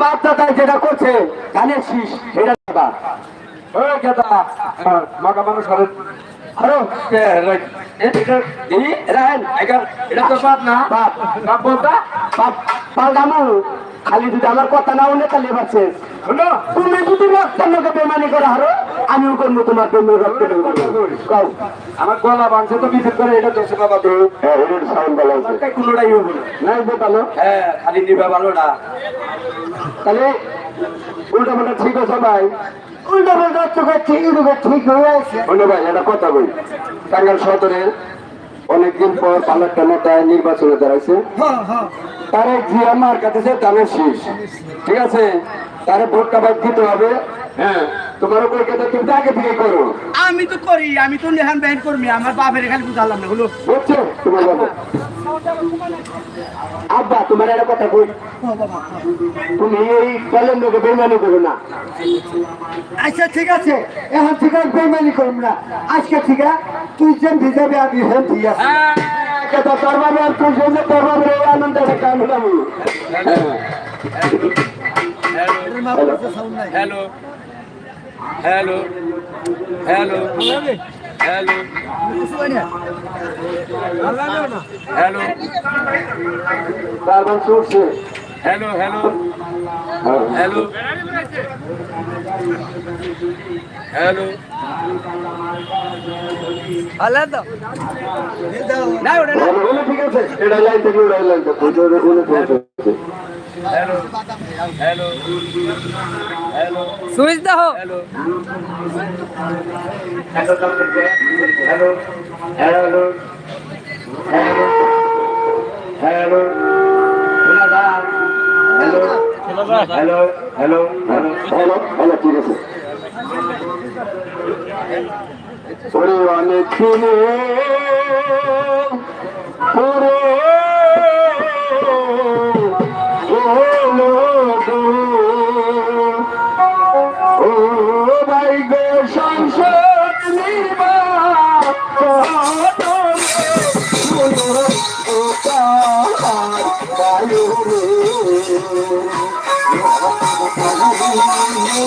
বাপ দাদাই যেটা করছে গানের শীষ এটা দেবা ওই গেদা মাগা মানুষ হবে আরও এটা এই রাহেন এগার এটা তো বাদ না। বাপ। বাপ বলতা? বাপ পাল্টামু খালি যদি আমার কথা না হলে তাহলে তুমি যদি রক্তের লোকে বেমানি করে হারো আমিও করব তোমার প্রেমের আমার গলা ভাঙছে তো বিশেষ করে এটা দোষে বাবা তো। হ্যাঁ সাউন্ড ভালো কোনোটাই হব না। নাই বোতালো হ্যাঁ খালি নিবে ভালো না। তাহলে উল্টা পাল্টা ঠিক আছে ভাই? উল্টা পাল্টা চোখে ঠিক ঠিক হয়ে আছে। ভাই একটা কথা বই টাঙ্গাল সদরের অনেকদিন পর পালাট্টা নেতায় নির্বাচনে দাঁড়াইছে। তারে জি আমার কাছে দানের শীষ। ঠিক আছে? তারে ভোটটা বাদ দিতে হবে। হ্যাঁ তোমার উপর কথা তুমি তো আগে থেকে করো? আমি তো করি আমি তো নেহান বেহান করমি আমার বাপের খালি বুঝালাম না হলো বুঝছ? তোমার বাবা। আব্বা তোমার একটা কথা কই? তুমি এই লোকে বেমানি করো না। আচ্ছা ঠিক আছে। এখন ঠিক আছে বেমানি করব না। আজকে ঠিক আছে তুই যেন ভিজাবি আমি হেন ঠিক আছে। কথা তোর বাবা আর তুই যেন এই আনন্দ। কাম হলাম hello hello hello hello hello চলছে হ্যালো হ্যালো হ্যালো হ্যালো না ওটা ঠিক আছে এটা লাইন থেকে ওটা লাইন থেকে। বুঝে বলে হ্যালো হ্যালো হ্যালো সুইচ দাও hello hello hello hello hello hello hello hello hello hello hello ঠিক আছে ওরে অনেক পুরো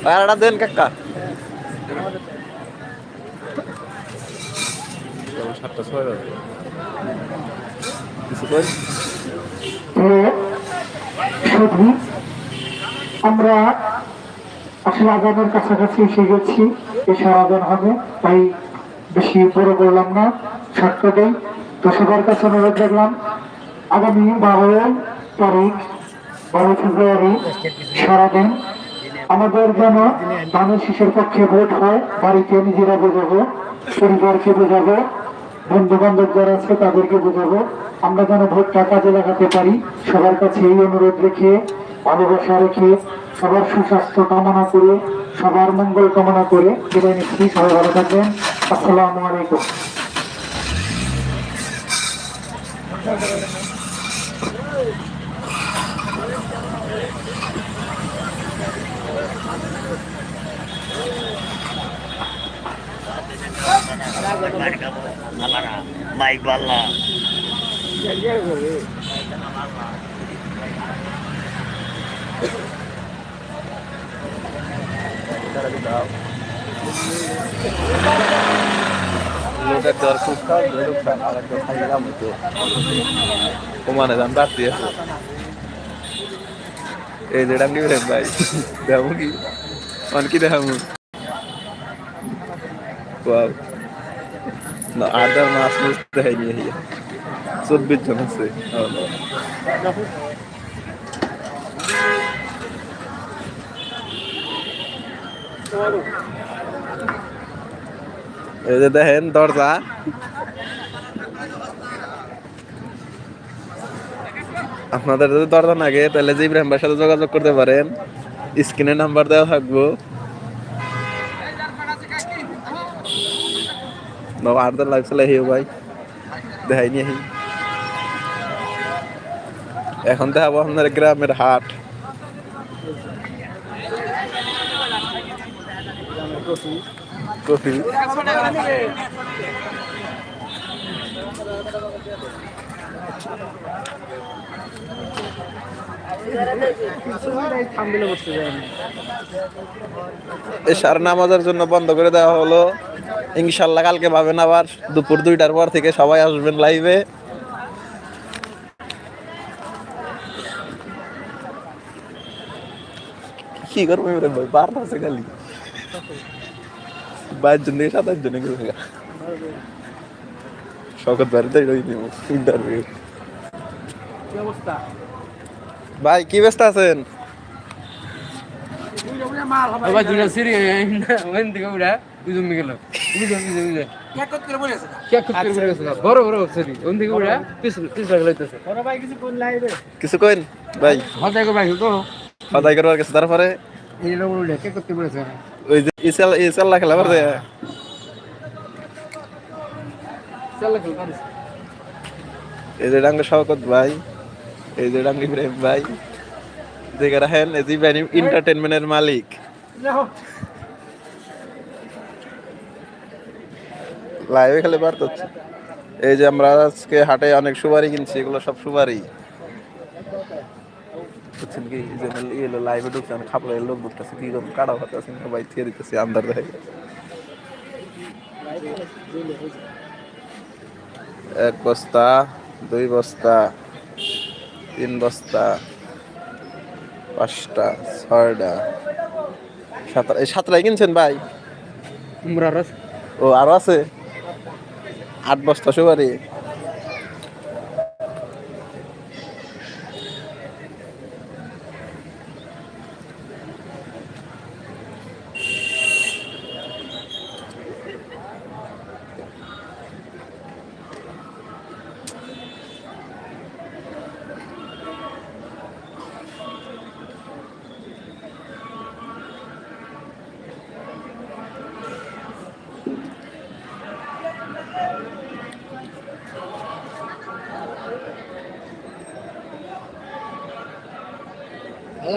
Para na din, kakak. সাতটা ছয় শুধু আমরা কাছাকাছি এসে গেছি। হবে, তাই বেশি বড় করলাম না শর্টকাটেই তো সবার কাছে অনুরোধ আগামী বারো তারিখ, বারো ফেব্রুয়ারি, সারাদিন আমাদের যেন ধানের শিশুর পক্ষে ভোট হয়, বাড়িতে নিজেরা বোঝাবো, পরিবারকে বোঝাবো। বন্ধু বান্ধব যারা আছে তাদেরকে বোঝাবো। আমরা যেন ভোট ভোটটা কাজে লাগাতে পারি। সবার কাছে এই অনুরোধ রেখে, ভালোবাসা রেখে, সবার সুস্বাস্থ্য কামনা করে, সবার মঙ্গল কামনা করে বিদায় নিচ্ছি। সবাই ভালো থাকবেন। আসসালামু আলাইকুম। মাইক বাল্লা লোকের দর খুব কম লোকসান আর একটা খাইলাম তো কমানে দাম বাড়তি আছে এই যে ডাঙ্গি ভাই দেখাবো কি মান কি দেখাবো না, আদার মাছ বুঝতে হয়নি এই চব্বিশ জন আছে। এই যে দেখেন দরজা। আপনাদের যদি দরজা লাগে, তাহলে যে ইব্রাহিম ভাইয়ের সাথে যোগাযোগ করতে পারেন। স্ক্রিনে নাম্বার দেওয়া থাকব। বাবা আট লাগছিল হিও ভাই দেখাইনি আহি। এখন দেখাবো আপনার গ্রামের হাট। কফি। এশার নামাজের জন্য বন্ধ করে দেওয়া হলো। ইনশাল্লাহ কালকে পাবেন আবার দুপুর দুইটার পর থেকে সবাই আসবেন লাইভে কি করব ভাই? বার আছে খালি। বাইশ জন থেকে সাতাশ জনে গেছে। শকত বাড়িতে ইন্টারভিউ ভাই, কি ব্যস্ত আছেন? বাবা গেল। বড় বড় সিরি থেকে উড়া পিস পিস কিছু ভাই। তো করবার তারপরে? এই লোক উড়ে কে করতে বলেছে ওই যে ইসাল এই যে ডাঙ্গ শওকত ভাই এই যে ডাঙ্গ ইব্রাহিম ভাই। দেখে রাখেন এই যে ইব্রাহিম মালিক। লাইভে খেলে বার হচ্ছে এই যে আমরা আজকে হাটে অনেক সুপারি কিনছি এগুলো সব সুপারি। বুঝছেন কি? এই যে এলো লাইভে ঢুকছে আমি খাপড়ে লোক ঢুকতেছে কি রকম কাটা ভাত আছে ভাই থিয়ে দিতেছি আন্দার দেখে। এক বস্তা দুই বস্তা তিন বস্তা পাঁচটা ছয়টা সাতটা। এই সাতটাই কিনছেন ভাই? ও আরও আছে? আট বস্তা সুপারি।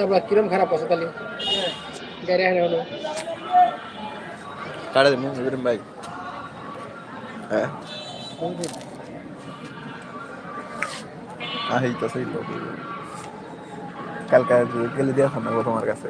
আল্লাহ কিরম খারাপ আছে তাহলে? গাড়ি হারে হলো। কাটে দেবো? ইব্রাহিম ভাই। হ্যাঁ। আহি তো সেই লোক। কালকে গেলে দিয়ে ফোন তোমার কাছে।